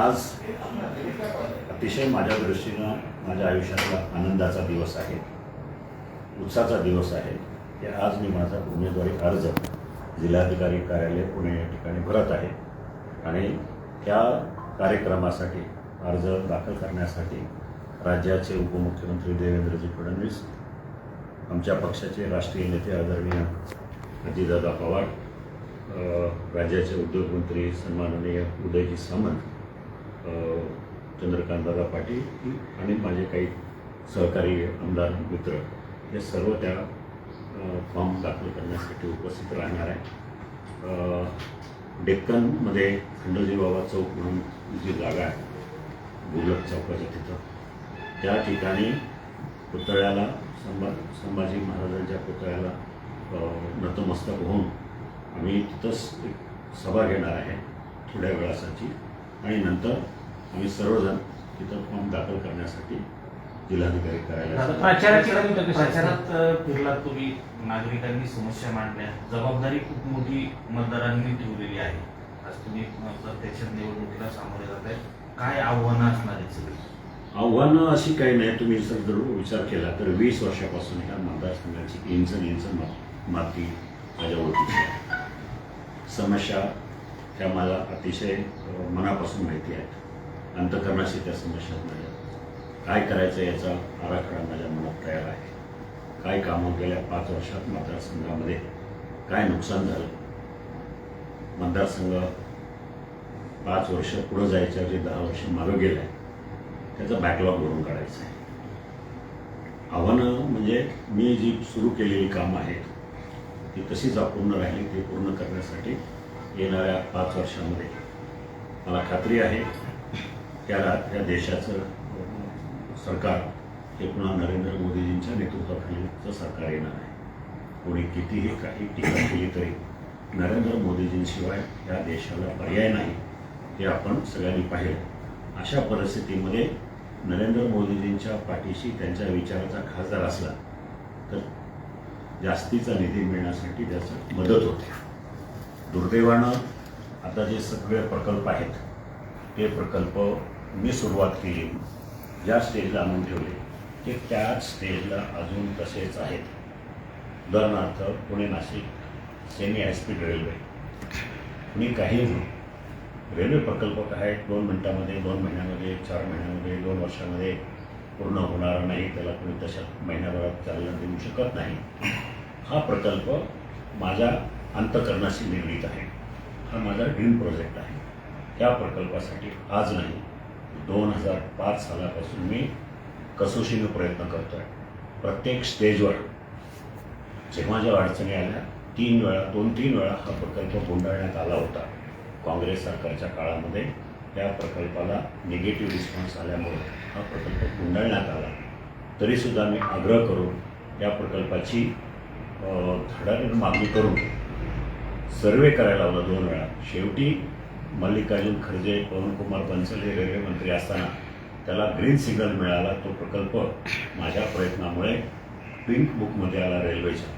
आज अतिशय माझ्या दृष्टीनं माझ्या आयुष्यातला आनंदाचा दिवस आहे उत्साहाचा दिवस आहे की आज मी माझा उमेदवारी अर्ज जिल्हाधिकारी कार्यालय पुणे या ठिकाणी भरत आहे. आणि त्या कार्यक्रमासाठी अर्ज दाखल करण्यासाठी राज्याचे उपमुख्यमंत्री देवेंद्रजी फडणवीस आमच्या पक्षाचे राष्ट्रीय नेते आदरणीय अजितदादा पवार राज्याचे उद्योगमंत्री सन्माननीय उदयजी सामंत चंद्रकांतदादा पाटील आणि माझे काही सहकारी आमदार मित्र हे सर्व त्या फॉर्म दाखल करण्यासाठी उपस्थित राहणार आहे डेक्कनमध्ये खंडोजी बाबा चौक म्हणून जी जागा आहे गुलक चौकाच्या तिथं त्या ठिकाणी पुतळ्याला संभा संभाजी महाराजांच्या पुतळ्याला नतमस्तक होऊन आम्ही तिथंच एक सभा घेणार आहे थोड्या वेळासाठी. आणि नंतर आम्ही सर्वजण तिथं फॉर्म दाखल करण्यासाठी जिल्हाधिकारी कार्यालयात? प्रचारात अ, फिरलात तुम्ही. नागरिकांनी समस्या मांडल्या. जबाबदारी खूप मोठी मतदारांनी ठेवलेली आहे. आज तुम्ही प्रत्यक्ष निवडणुकीला सामोरे जात आहे काय आव्हानं असणार आहेत सगळी? आव्हानं अशी काही नाही. तुम्ही जर जर विचार केला तर वीस वर्षापासून ह्या मतदारसंघाची इंच इंच मा- माती माझ्या ओळखीची आहे. समस्या त्या मला अतिशय मनापासून माहिती आहेत. अंतकरणाशी त्या समस्या माझ्या काय करायचं याचा आराखडा माझ्या मनात तयार आहे. काय कामं गेल्या पाच वर्षात मतदारसंघामध्ये काय नुकसान झालं? मतदारसंघ पाच वर्ष पुढं जायच्या जे दहा वर्ष मागं गेलं आहे त्याचा बॅकलॉग भरून काढायचा आहे. आव्हानं म्हणजे मी जी सुरू केलेली कामं आहेत ती तशीच अपूर्ण राहिली ती पूर्ण करण्यासाठी येणाऱ्या पाच वर्षामध्ये. मला खात्री आहे त्या या देशाचं सरकार हे पुन्हा नरेंद्र मोदीजींच्या नेतृत्वाखालीचं सरकार येणार आहे. कोणी कितीही काही टीका केली तरी नरेंद्र मोदीजींशिवाय या देशाला पर्याय नाही हे आपण सगळ्यांनी पाहिलं. अशा परिस्थितीमध्ये नरेंद्र मोदीजींच्या पाठीशी त्यांच्या विचाराचा खासदार असला तर जास्तीचा निधी मिळण्यासाठी त्याचं मदत होते. दुर्दैवानं आता जे सगळे प्रकल्प आहेत ते प्रकल्प मी सुरुवात केली. ज्या स्टेजला आणून ठेवले ते त्याच स्टेजला अजून तसेच आहेत. उदाहरणार्थ Pune Nashik semi high speed railway मी काही रेल्वे प्रकल्प काय दोन मिनटामध्ये दोन महिन्यामध्ये चार महिन्यामध्ये दोन वर्षामध्ये पूर्ण होणार नाही त्याला कोणी तशा महिन्याभरात चालना देऊ शकत नाही. हा प्रकल्प माझ्या अंतकरणाशी निगडीत आहे. हा माझा ड्रीम प्रोजेक्ट आहे. त्या प्रकल्पासाठी आज नाही दोन हजार पाच सालापासून मी कसोशीनं प्रयत्न करतो आहे प्रत्येक स्टेजवर जेव्हा ज्या अडचणी आल्या तीन वेळा दोन तीन वेळा हा प्रकल्प गुंडाळण्यात आला होता. काँग्रेस सरकारच्या काळामध्ये त्या प्रकल्पाला निगेटिव्ह रिस्पॉन्स आल्यामुळे हा प्रकल्प गुंडाळण्यात आला. तरीसुद्धा मी आग्रह करून या प्रकल्पाची अ, धडाडीनं मागणी करून सर्वे करायला लावला दोन वेळा. शेवटी मल्लिकार्जुन खरजे पवनकुमार बन्सल हे रेल्वे मंत्री असताना त्याला ग्रीन सिग्नल मिळाला. तो प्रकल्प माझ्या प्रयत्नामुळे पिंक बुकमध्ये आला रेल्वेच्या.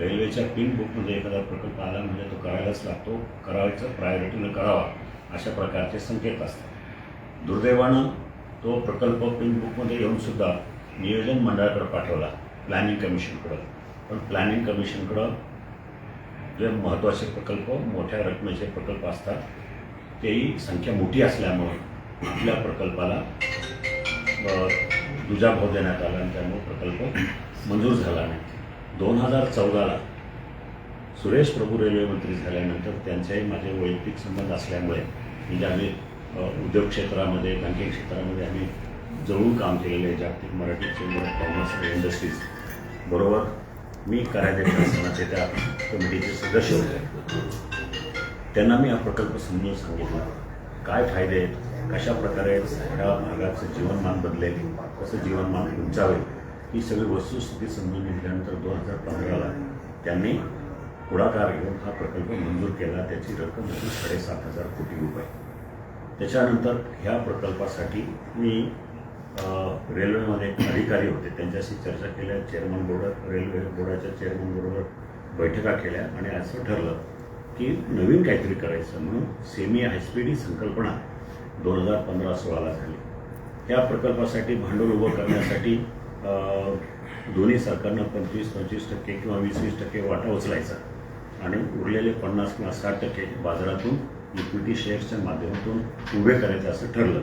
रेल्वेच्या पिंक बुकमध्ये एखादा प्रकल्प आला म्हणजे तो करायलाच लागतो. करायचं प्रायोरिटीनं करावा अशा प्रकारचे संकेत असतात. दुर्दैवानं तो प्रकल्प पिंक बुकमध्ये येऊनसुद्धा नियोजन मंडळाकडे पाठवला. प्लॅनिंग कमिशनकडं पण प्लॅनिंग कमिशनकडं जे महत्त्वाचे प्रकल्प मोठ्या रकमेचे प्रकल्प असतात. तेही संख्या मोठी असल्यामुळे आपल्या प्रकल्पाला दुजा भाव देण्यात आला आणि त्यामुळे प्रकल्प मंजूर झाला नाही. दोन हजार चौदाला सुरेश प्रभू रेल्वे मंत्री झाल्यानंतर त्यांचेही माझे वैयक्तिक संबंध असल्यामुळे म्हणजे आम्ही उद्योग क्षेत्रामध्ये बँकिंग क्षेत्रामध्ये आम्ही जवळून काम केलेलं आहे जागतिक Marathi chamber of commerce industries बरोबर? मी कार्यालय शासनाचे त्या कमिटीचे सदस्य होते. त्यांना मी हा प्रकल्प समजून सांगितला. काय फायदे आहेत? कशा प्रकारे ह्या भागाचं जीवनमान बदलेल? कसं जीवनमान उंचावेल? ही सगळी वस्तुस्थिती समजून घेतल्यानंतर दोन हजार पंधराला त्यांनी पुढाकार घेऊन हा प्रकल्प मंजूर केला. त्याची रक्कम होती साडेसात हजार कोटी रुपये. त्याच्यानंतर ह्या प्रकल्पासाठी मी रेल्वेमध्ये एक अधिकारी होते. त्यांच्याशी चर्चा केल्या. चेअरमन बोर्ड रेल्वे बोर्डाच्या चेअरमन बरोबर बैठका केल्या. आणि असं ठरलं की नवीन काहीतरी करायचं म्हणून सेमी हायस्पीड ही संकल्पना दोन हजार पंधरा सोळाला झाली. या प्रकल्पासाठी भांडवल उभं करण्यासाठी दोन्ही सरकारनं पंचवीस पंचवीस टक्के किंवा वीस वीस टक्के वाटा उचलायचा. आणि उरलेले पन्नास किंवा साठ टक्के बाजारातून इक्विटी शेअर्सच्या माध्यमातून उभे करायचं असं ठरलं.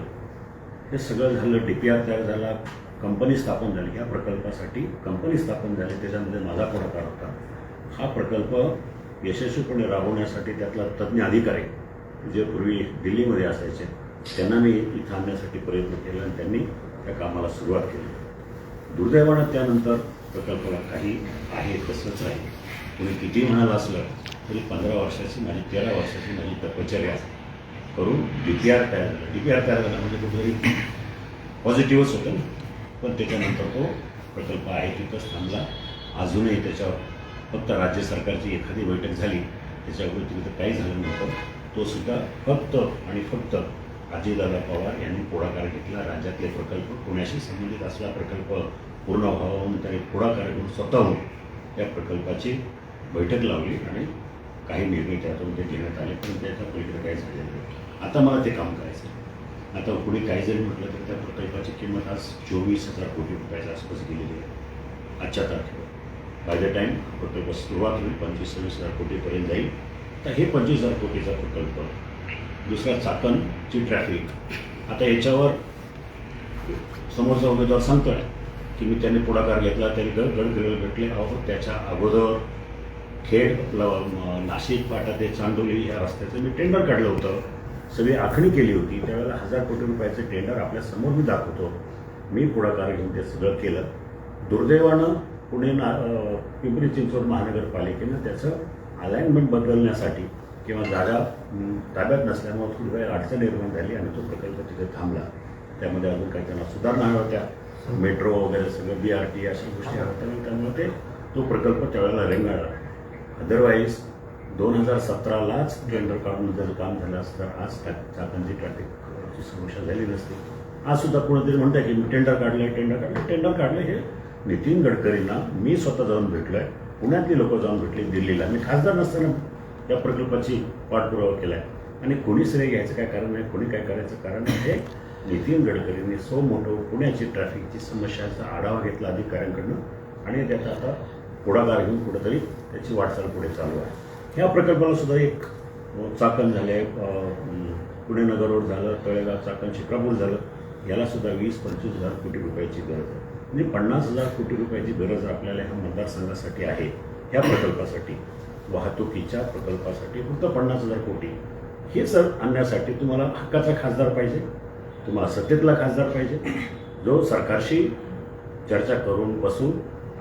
हे सगळं झालं डी पी आर तयार झाला कंपनी स्थापन झाली. या प्रकल्पासाठी कंपनी स्थापन झाली त्याच्यामध्ये माझा पुढाकार होता. हा प्रकल्प यशस्वीपणे राबवण्यासाठी त्यातला तज्ज्ञ अधिकारी जे पूर्वी दिल्लीमध्ये असायचे त्यांना मी इथं आणण्यासाठी प्रयत्न केला आणि त्यांनी त्या कामाला सुरुवात केली. दुर्दैवानं त्यानंतर प्रकल्पाला काही आहे तसंच आहे कोणी किती म्हणाल असलं तरी पंधरा वर्षाची माझी तेरा वर्षाची माझी तपश्चर्या करून डी पी आर तयार झाला. डी पी आर तयार झाला म्हणजे कुठेतरी पॉझिटिव्हच होतं ना. पण त्याच्यानंतर तो प्रकल्प आहे तिथंच थांबला. अजूनही त्याच्यावर फक्त राज्य सरकारची एखादी बैठक झाली त्याच्या व्यतिरिक्त काही झालं नव्हतं. तो सुद्धा फक्त आणि फक्त अजितदादा पवार यांनी पुढाकार घेतला. राज्यातले प्रकल्प पुण्याशी संबंधित असला प्रकल्प पूर्ण व्हावा म्हणून त्यांनी पुढाकार घेऊन स्वतःहून या प्रकल्पाची बैठक लावली आणि काही निर्णय त्यातून ते घेण्यात आले. पण त्याच्या पलीकडे काही झालेलं नाही आता मला ते काम करायचं आहे. आता कुणी काही जरी म्हटलं तर त्या प्रकल्पाची किंमत आज चोवीस हजार कोटी रुपयाच्या आसपास गेलेली आहे. आजच्या तारखेवर. बाय द टाईम प्रकल्प सुरुवात होईल पंचवीस सव्वीस हजार कोटीपर्यंत जाईल. तर हे पंचवीस हजार कोटीचा प्रकल्प. दुसरा चाकणची ट्रॅफिक आता याच्यावर समोरचा उमेदवार सांगतोय की मी त्यांनी पुढाकार घेतला त्यांनी गड गडकरीला भेटले अहो त्याच्या अगोदर खेड आपलं नाशिक पाटा ते चांदोली ह्या रस्त्याचं मी टेंडर काढलं होतं. सगळी आखणी केली होती त्यावेळेला हजार कोटी रुपयाचं टेंडर आपल्यासमोर मी दाखवतो. मी पुढाकार घेऊन ते सगळं केलं. दुर्दैवानं पुणे ना पिंपरी चिंचवड महानगरपालिकेनं त्याचं अलाइनमेंट बदलण्यासाठी किंवा जागा ताब्यात नसल्यामुळे थोडी वेळ अडचण निर्माण झाली आणि तो प्रकल्प तिथे थांबला. त्यामध्ये अजून काही त्यांना सुधारणा हव्या होत्या. मेट्रो वगैरे सगळं बी आर टी अशा गोष्टी हव्या होत्या त्यामुळे ते तो प्रकल्प त्यावेळेला रेंगाळला. अदरवाईज दोन हजार सतरालाच टेंडर काढून जर काम झालं असतं तर आज त्या चाकांची ट्रॅफिकची समस्या झाली नसती. आज सुद्धा कोणीतरी म्हणतंय की मी टेंडर काढलंय टेंडर काढलं टेंडर काढलं हे नितीन गडकरींना मी स्वतः जाऊन भेटलोय. पुण्यातली लोक जाऊन भेटली दिल्लीला. मी खासदार नसताना या प्रकल्पाची पाठपुरावा केलाय. आणि कोणी श्रेय घ्यायचं काय कारण नाही कोणी काय करायचं कारण नाही हे नितीन गडकरींनी सो मोठं पुण्याची ट्रॅफिकची समस्याचा आढावा घेतला अधिकाऱ्यांकडनं. आणि त्याचा आता पुढाकार घेऊन कुठंतरी त्याची वाटचाल पुढे चालू आहे. ह्या प्रकल्पाला सुद्धा एक चाकण झाले पुणे नगर रोड झालं तळेगाव चाकण शिक्रापूर झालं. याला सुद्धा वीस पंचवीस हजार कोटी रुपयाची गरज आहे. म्हणजे पन्नास हजार कोटी रुपयाची गरज आपल्याला ह्या मतदारसंघासाठी आहे ह्या प्रकल्पासाठी. वाहतुकीच्या प्रकल्पासाठी फक्त पन्नास हजार कोटी. हे सर आणण्यासाठी तुम्हाला हक्काचा खासदार पाहिजे तुम्हाला सत्तेतला खासदार पाहिजे. जो सरकारशी चर्चा करून बसून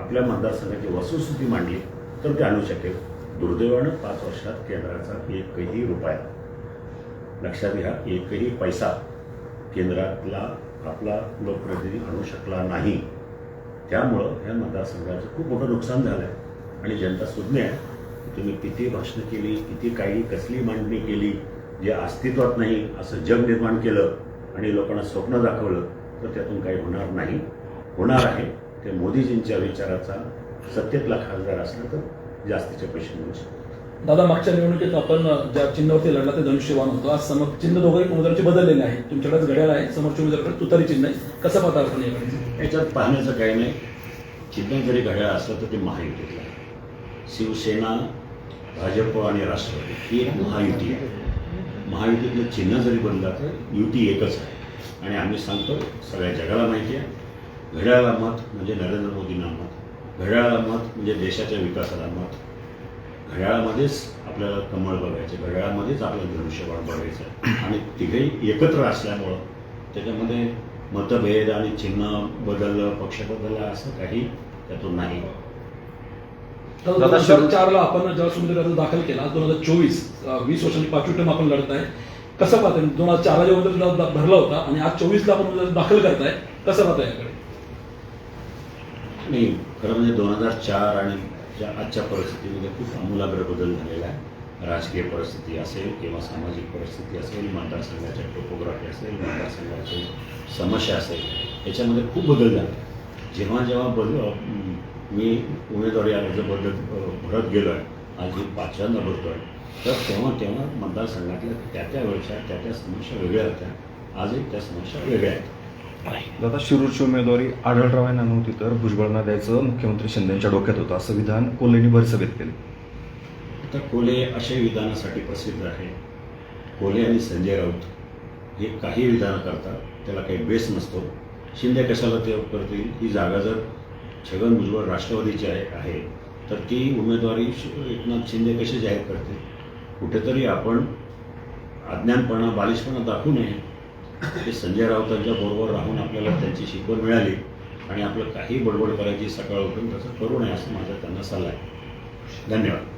आपल्या मतदारसंघाची वस्तुस्थिती मांडली तर ते आणू शकेल. दुर्दैवानं पाच वर्षात केंद्राचा एकही रुपया लक्षात घ्या एकही पैसा केंद्रातला आपला लोकप्रतिनिधी आणू शकला नाही. त्यामुळं ह्या मतदारसंघाचं खूप मोठं नुकसान झालं आहे आणि जनता सुज्ञ आहे. तुम्ही किती भाषणं केली किती काही कसली मांडणी केली जे अस्तित्वात नाही असं जग निर्माण केलं आणि लोकांना स्वप्न दाखवलं तर त्यातून काही होणार नाही. होणार आहे. ते मोदीजींच्या विचाराचा सत्तेतला खासदार असला तर जास्तीचे पैसे मिळू शकतात दादा मागच्या निवडणुकीत आपण ज्या चिन्हावरती लढला ते धनुष्यवान होतं. आज समोर चिन्ह दोघंही उमेदवारांचे बदललेले आहे तुमच्याकडेच घड्याळ आहे. समोरच्या उमेदवाराकडे तुतारी चिन्ह आहे. कसं पाहता आपण याकडे याच्यात पाहण्याचं काही नाही. चिन्ह जरी घड्याळ असलं तर ते महायुतीतलं आहे. शिवसेना भाजप आणि राष्ट्रवादी ही एक महायुती आहे. महायुतीतलं चिन्ह जरी बनलं तर युती एकच आहे. आणि आम्ही सांगतो सगळ्या जगाला माहिती आहे. घड्याळाला मत म्हणजे नरेंद्र मोदींना मत घड्याळाला मत म्हणजे देशाच्या विकासाला मत घड्याळामध्येच आपल्याला कमळ बघायचं घड्याळामध्येच आपल्याला धनुष्यबाण बघायचं. आहे. आणि तिघही एकत्र असल्यामुळं त्याच्यामध्ये मतभेद आणि चिन्ह बदललं पक्ष बदलला असं काही त्यातून नाही. दादा दोन हजार चारला आपण जेव्हा सुंदर अर्ज दाखल केला दोन हजार चोवीस वीस वर्षांची पाचवी टर्म आपण लढत आहे. कसं पाहताय दोन हजार चारला जेव्हा उमेदवार भरला होता आणि आज चोवीसला आपण दाखल करताय कसं पाहताय याकडे? नाही खरं म्हणजे दोन हजार चार आणि ज्या आजच्या परिस्थितीमध्ये खूप आमूलाग्र बदल झालेला आहे. राजकीय परिस्थिती असेल किंवा सामाजिक परिस्थिती असेल मतदारसंघाच्या टोपोग्राफी असेल मतदारसंघाची समस्या असेल याच्यामध्ये खूप बदल झाला. जेव्हा जेव्हा बदल मी उमेदवारी अर्ज बदल भरत गेलो आहे आज मी पाचव्यांदा भरतो आहे तर तेव्हा तेव्हा मतदारसंघातल्या त्या त्या वेळच्या त्या त्या समस्या वेगळ्या होत्या. आजही त्या समस्या वेगळ्या आहेत. दादा शिरूरची उमेदवारी आढळराव यांना नव्हती तर भुजबळांना द्यायचं मुख्यमंत्री शिंदेच्या डोक्यात होतं असं विधान कोलेनी भरसभेत केलं. तर कोले अशा विधानासाठी प्रसिद्ध आहे कोले आणि संजय राऊत हे काही विधानं करतात त्याला काही बेस नसतो. शिंदे कशाला ते करतील? ही जागा जर छगन भुजबळ राष्ट्रवादीची आहे आहे तर ती उमेदवारी एकनाथ शिंदे कशी जाहीर करतील? कुठेतरी आपण अज्ञानपणा बालिशपणा दाखवू नये ते संजय राऊतांच्या बरोबर राहून आपल्याला त्यांची शिकवण मिळाली आणि आपलं काही बडबड करायची सकाळ उठून तसं करू नये असं माझा त्यांना सल्ला आहे. धन्यवाद.